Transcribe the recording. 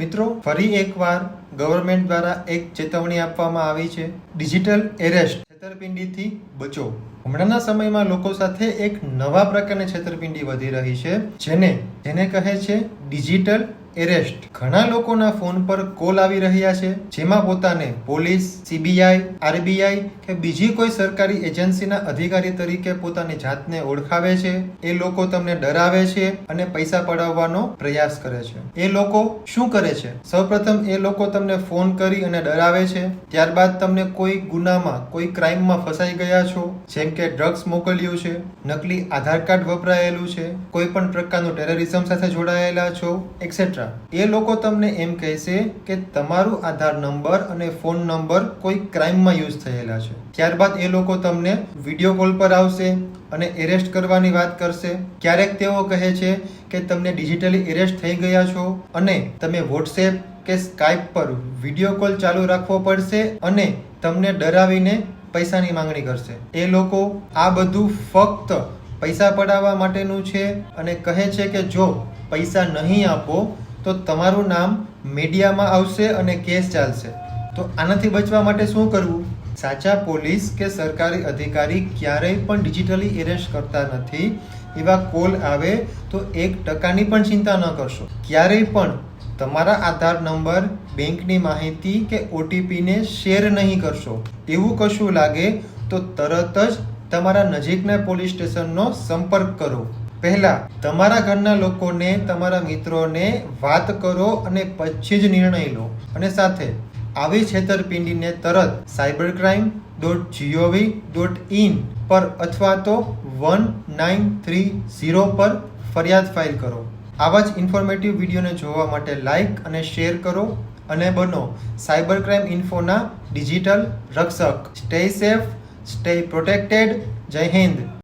મિત્રો, ફરી એકવાર ગવર્મેન્ટ દ્વારા એક ચેતવણી આપવામાં આવી છે. ડિજિટલ એરેસ્ટ છેતરપિંડીથી બચો. હમણાંના સમયમાં લોકો સાથે એક નવા પ્રકારની છેતરપિંડી વધી રહી છે. જેને જેને કહે છે ડિજિટલ એરેસ્ટ. ઘણા લોકોના ફોન પર કોલ આવી રહ્યા છે, જેમાં પોતાને પોલીસ, સીબીઆઈ, આરબીઆઈ કે બીજી કોઈ સરકારી એજન્સીના અધિકારી તરીકે પોતાની જાતને ઓળખાવે છે. એ લોકો તમને ડરાવે છે અને પૈસા પડાવવાનો પ્રયાસ કરે છે. એ લોકો શું કરે છે? સૌપ્રથમ એ લોકો તમને ફોન કરી અને ડરાવે છે. ત્યારબાદ તમને કોઈ ગુનામાં, કોઈ ક્રાઇમમાં ફસાઈ ગયા છો, જેમ કે ડ્રગ્સ મોકલ્યું છે, નકલી આધાર કાર્ડ વપરાયેલું છે, કોઈ પણ પ્રકારનું ટેરરિઝમ સાથે જોડાયેલા છો એક્સેટ્રા એ લોકો તમને એમ કહેશે કે તમારું આધાર નંબર અને ફોન નંબર કોઈ ક્રાઇમમાં યુઝ થયેલા છે. ત્યારબાદ એ લોકો તમને વીડિયો કોલ પર આવશે અને એરેસ્ટ કરવાની વાત કરશે. ક્યારેક તેઓ કહે છે કે તમને ડિજિટલી એરેસ્ટ થઈ ગયા છો અને તમે વોટ્સએપ કે સ્કાઇપ પર વીડિયો કોલ ચાલુ રાખવો પડશે અને તમને ડરાવીને પૈસાની માંગણી કરશે. એ લોકો આ બધું ફક્ત પૈસા પડાવવા માટેનું છે અને કહે છે કે જો પૈસા નહીં આપો તો તમારું નામ મીડિયામાં આવશે અને કેસ ચાલશે. તો આનાથી બચવા માટે શું કરવું? સાચા પોલીસ કે સરકારી અધિકારી ક્યારેય પણ ડિજિટલી એરેસ્ટ કરતા નથી. એવા કોલ આવે તો એક ટકાની પણ ચિંતા ન કરશો. ક્યારેય પણ તમારા આધાર નંબર, બેંકની માહિતી કે ઓટીપીને શેર નહીં કરશો. એવું કશું લાગે તો તરત જ તમારા નજીકના પોલીસ સ્ટેશનનો સંપર્ક કરો. પહેલા, તમારા ઘરના લોકોને, તમારા મિત્રોને વાત કરો અને પછી જ નિર્ણય લો. અને સાથે, આવી છેતરપિંડીને તરત cyber crime dot G O V dot in પર અથવા તો વન નાઇન થ્રી ઝીરો પર ફરિયાદ ફાઇલ કરો. આવા જ ઇન્ફોર્મેટિવ વિડીયોને જોવા માટે લાઇક અને શેર કરો અને બનો સાયબર ક્રાઇમ ઇન્ફોના ડિજિટલ રક્ષક. Stay safe, stay protected. જય હિન્દ.